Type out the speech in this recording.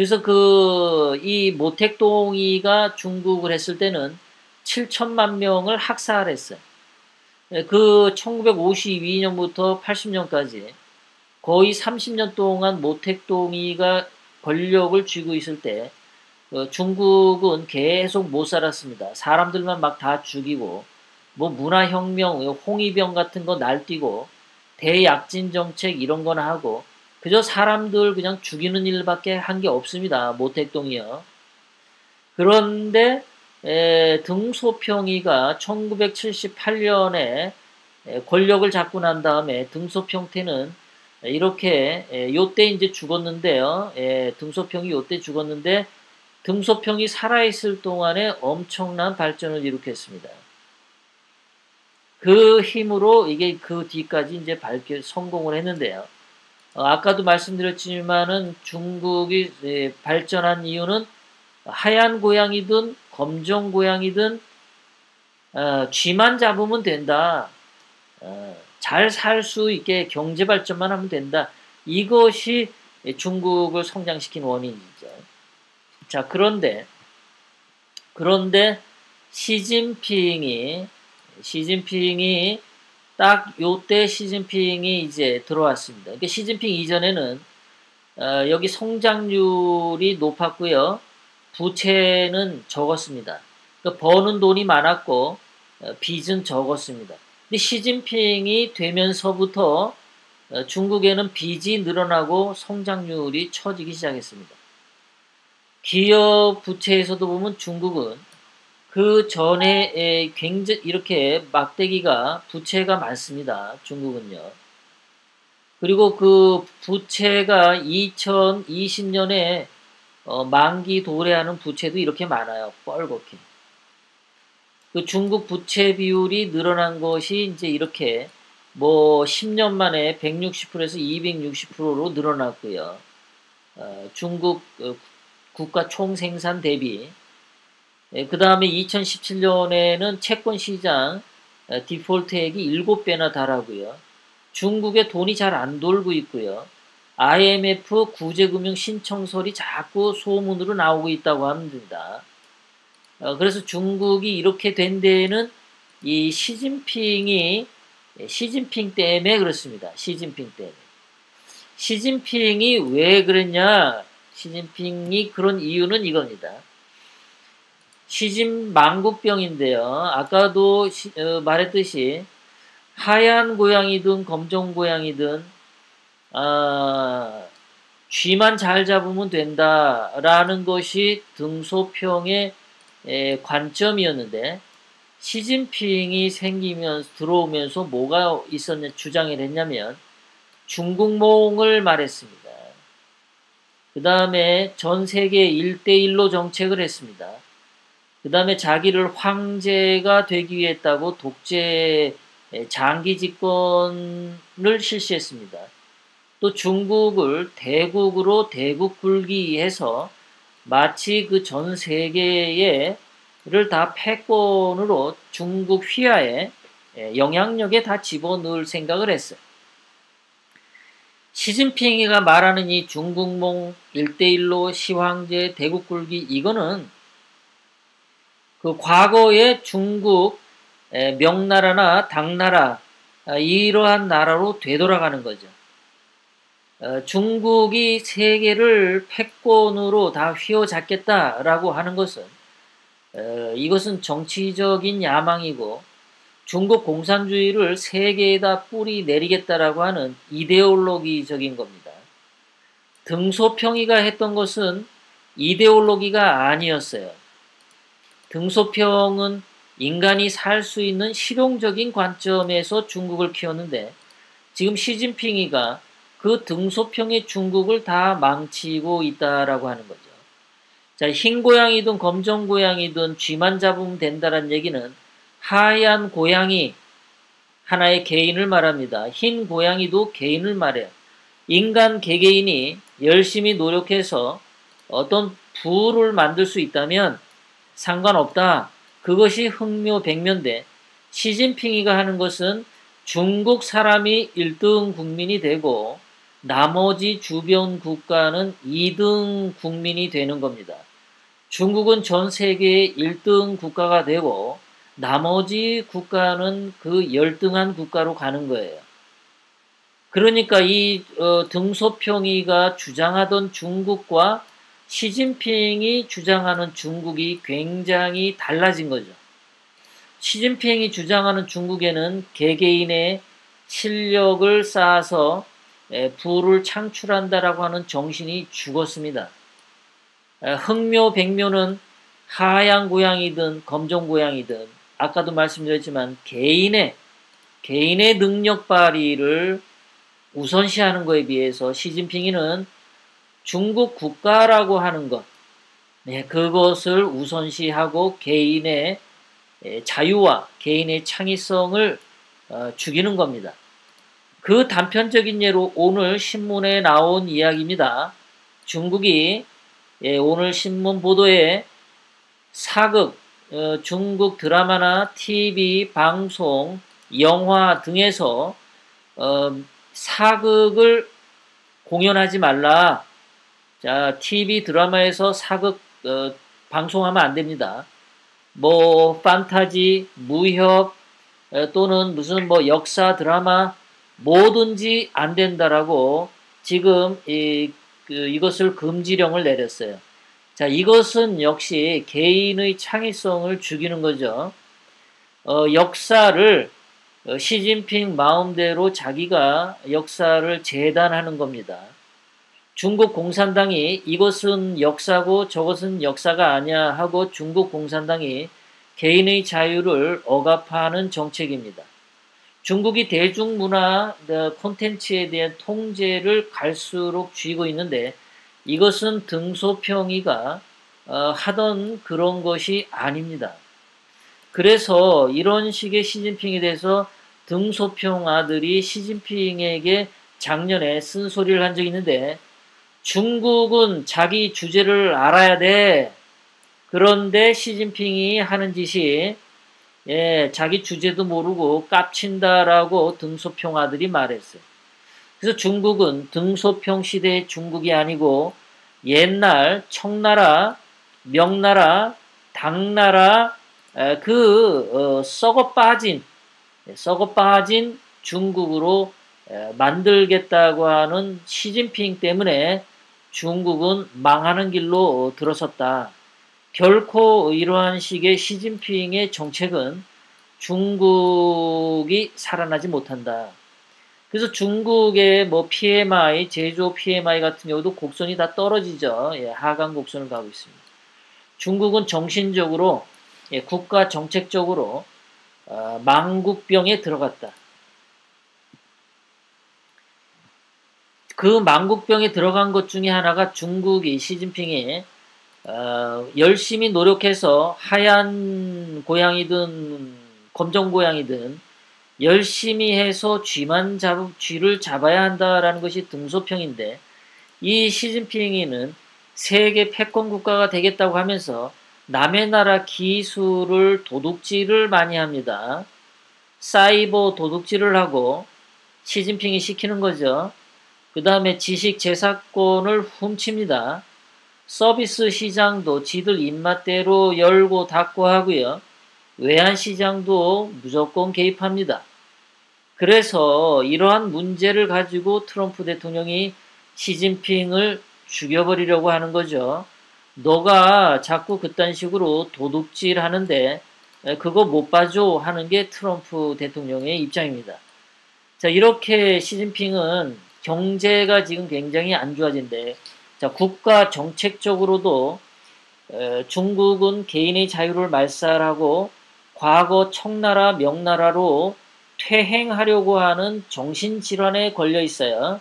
그래서 그, 이 모택동이가 중국을 했을 때는 7천만 명을 학살했어요. 예, 그 1952년부터 80년까지 거의 30년 동안 모택동이가 권력을 쥐고 있을 때 어, 중국은 계속 못 살았습니다. 사람들만 막 다 죽이고 뭐 문화혁명, 홍위병 같은 거 날뛰고 대약진 정책 이런 거나 하고 그저 사람들 그냥 죽이는 일밖에 한 게 없습니다. 모택동이요. 그런데 에, 등소평이가 1978년에 권력을 잡고 난 다음에 등소평태는 이렇게 요때 이제 죽었는데요. 에, 등소평이 요때 죽었는데 등소평이 살아있을 동안에 엄청난 발전을 일으켰습니다. 그 힘으로 이게 그 뒤까지 이제 밝혀 성공을 했는데요. 어, 아까도 말씀드렸지만은 중국이 예, 발전한 이유는 하얀 고양이든 검정 고양이든 어, 쥐만 잡으면 된다. 어, 잘살 수 있게 경제 발전만 하면 된다. 이것이 중국을 성장시킨 원인이죠. 자, 그런데, 그런데 시진핑이, 시진핑이 딱 요때 시진핑이 이제 들어왔습니다. 그러니까 시진핑 이전에는 어, 여기 성장률이 높았고요. 부채는 적었습니다. 그러니까 버는 돈이 많았고 어, 빚은 적었습니다. 근데 시진핑이 되면서부터 어, 중국에는 빚이 늘어나고 성장률이 처지기 시작했습니다. 기업 부채에서도 보면 중국은 그 전에 굉장히 이렇게 막대기가 부채가 많습니다. 중국은요. 그리고 그 부채가 2020년에 어, 만기 도래하는 부채도 이렇게 많아요. 뻘겋게. 그 중국 부채 비율이 늘어난 것이 이제 이렇게 뭐 10년 만에 160%에서 260%로 늘어났고요. 어, 중국 어, 국가 총생산 대비 예, 그 다음에 2017년에는 채권 시장 어, 디폴트액이 7배나 달하고요. 중국에 돈이 잘 안 돌고 있고요. IMF 구제금융 신청설이 자꾸 소문으로 나오고 있다고 합니다. 어, 그래서 중국이 이렇게 된 데에는 이 시진핑이 예, 시진핑 때문에 그렇습니다. 시진핑 때문에. 시진핑이 왜 그랬냐? 시진핑이 그런 이유는 이겁니다. 시진 망국병인데요. 아까도 시, 어, 말했듯이 하얀 고양이든 검정 고양이든 아, 쥐만 잘 잡으면 된다라는 것이 등소평의 에, 관점이었는데 시진핑이 생기면서 들어오면서 뭐가 있었냐 주장을 했냐면 중국몽을 말했습니다. 그 다음에 전 세계 1대1로 정책을 했습니다. 그 다음에 자기를 황제가 되기 위해 했다고 독재 장기 집권을 실시했습니다. 또 중국을 대국으로 대국 굴기해서 마치 그 전 세계에를 다 패권으로 중국 휘하에 영향력에 다 집어넣을 생각을 했어요. 시진핑이가 말하는 이 중국몽 일대일로 시황제 대국 굴기 이거는 그 과거의 중국 명나라나 당나라 아, 이러한 나라로 되돌아가는 거죠. 어, 중국이 세계를 패권으로 다 휘어잡겠다라고 하는 것은 어, 이것은 정치적인 야망이고 중국 공산주의를 세계에다 뿌리 내리겠다라고 하는 이데올로기적인 겁니다. 등소평이가 했던 것은 이데올로기가 아니었어요. 등소평은 인간이 살 수 있는 실용적인 관점에서 중국을 키웠는데 지금 시진핑이가 그 등소평의 중국을 다 망치고 있다라고 하는 거죠. 자, 흰 고양이든 검정 고양이든 쥐만 잡으면 된다는 얘기는 하얀 고양이 하나의 개인을 말합니다. 흰 고양이도 개인을 말해요. 인간 개개인이 열심히 노력해서 어떤 부를 만들 수 있다면 상관없다. 그것이 흥묘백면대 시진핑이가 하는 것은 중국 사람이 1등 국민이 되고 나머지 주변 국가는 2등 국민이 되는 겁니다. 중국은 전 세계의 1등 국가가 되고 나머지 국가는 그 열등한 국가로 가는 거예요. 그러니까 이 어, 등소평이가 주장하던 중국과 시진핑이 주장하는 중국이 굉장히 달라진 거죠. 시진핑이 주장하는 중국에는 개개인의 실력을 쌓아서 부를 창출한다라고 하는 정신이 죽었습니다. 흑묘, 백묘는 하양 고양이든 검정 고양이든 아까도 말씀드렸지만 개인의 개인의 능력 발휘를 우선시하는 것에 비해서 시진핑이는 중국 국가라고 하는 것, 네, 그것을 우선시하고 개인의 자유와 개인의 창의성을 어, 죽이는 겁니다. 그 단편적인 예로 오늘 신문에 나온 이야기입니다. 중국이 예, 오늘 신문 보도에 사극, 어, 중국 드라마나 TV, 방송, 영화 등에서 어, 사극을 공연하지 말라. 자, TV 드라마에서 사극 어, 방송하면 안 됩니다. 뭐 판타지, 무협 어, 또는 무슨 뭐 역사 드라마 뭐든지 안 된다라고 지금 이, 그, 이것을 금지령을 내렸어요. 자, 이것은 역시 개인의 창의성을 죽이는 거죠. 어, 역사를 어, 시진핑 마음대로 자기가 역사를 재단하는 겁니다. 중국 공산당이 이것은 역사고 저것은 역사가 아니야 하고 중국 공산당이 개인의 자유를 억압하는 정책입니다. 중국이 대중문화 어, 콘텐츠에 대한 통제를 갈수록 쥐고 있는데 이것은 등소평이가 어, 하던 그런 것이 아닙니다. 그래서 이런 식의 시진핑에 대해서 등소평 아들이 시진핑에게 작년에 쓴소리를 한 적이 있는데 중국은 자기 주제를 알아야 돼. 그런데 시진핑이 하는 짓이 예, 자기 주제도 모르고 깝친다라고 등소평 아들이 말했어요. 그래서 중국은 등소평 시대의 중국이 아니고 옛날 청나라, 명나라, 당나라 그 어, 썩어 빠진 예, 썩어 빠진 중국으로 만들겠다고 하는 시진핑 때문에 중국은 망하는 길로 들어섰다. 결코 이러한 식의 시진핑의 정책은 중국이 살아나지 못한다. 그래서 중국의 뭐 PMI, 제조 PMI 같은 경우도 곡선이 다 떨어지죠. 예, 하강 곡선을 가고 있습니다. 중국은 정신적으로, 예, 국가 정책적으로 어, 망국병에 들어갔다. 그 망국병에 들어간 것 중에 하나가 중국이 시진핑이 어, 열심히 노력해서 하얀 고양이든 검정 고양이든 열심히 해서 쥐만 잡, 쥐를 잡아야 한다라는 것이 등소평인데 이 시진핑이는 세계 패권 국가가 되겠다고 하면서 남의 나라 기술을 도둑질을 많이 합니다. 사이버 도둑질을 하고 시진핑이 시키는 거죠. 그 다음에 지식 재산권을 훔칩니다. 서비스 시장도 지들 입맛대로 열고 닫고 하고요. 외환 시장도 무조건 개입합니다. 그래서 이러한 문제를 가지고 트럼프 대통령이 시진핑을 죽여버리려고 하는 거죠. 너가 자꾸 그딴 식으로 도둑질 하는데 그거 못 봐줘 하는 게 트럼프 대통령의 입장입니다. 자, 이렇게 시진핑은 경제가 지금 굉장히 안 좋아진데, 자, 국가 정책적으로도 에, 중국은 개인의 자유를 말살하고 과거 청나라, 명나라로 퇴행하려고 하는 정신질환에 걸려 있어요.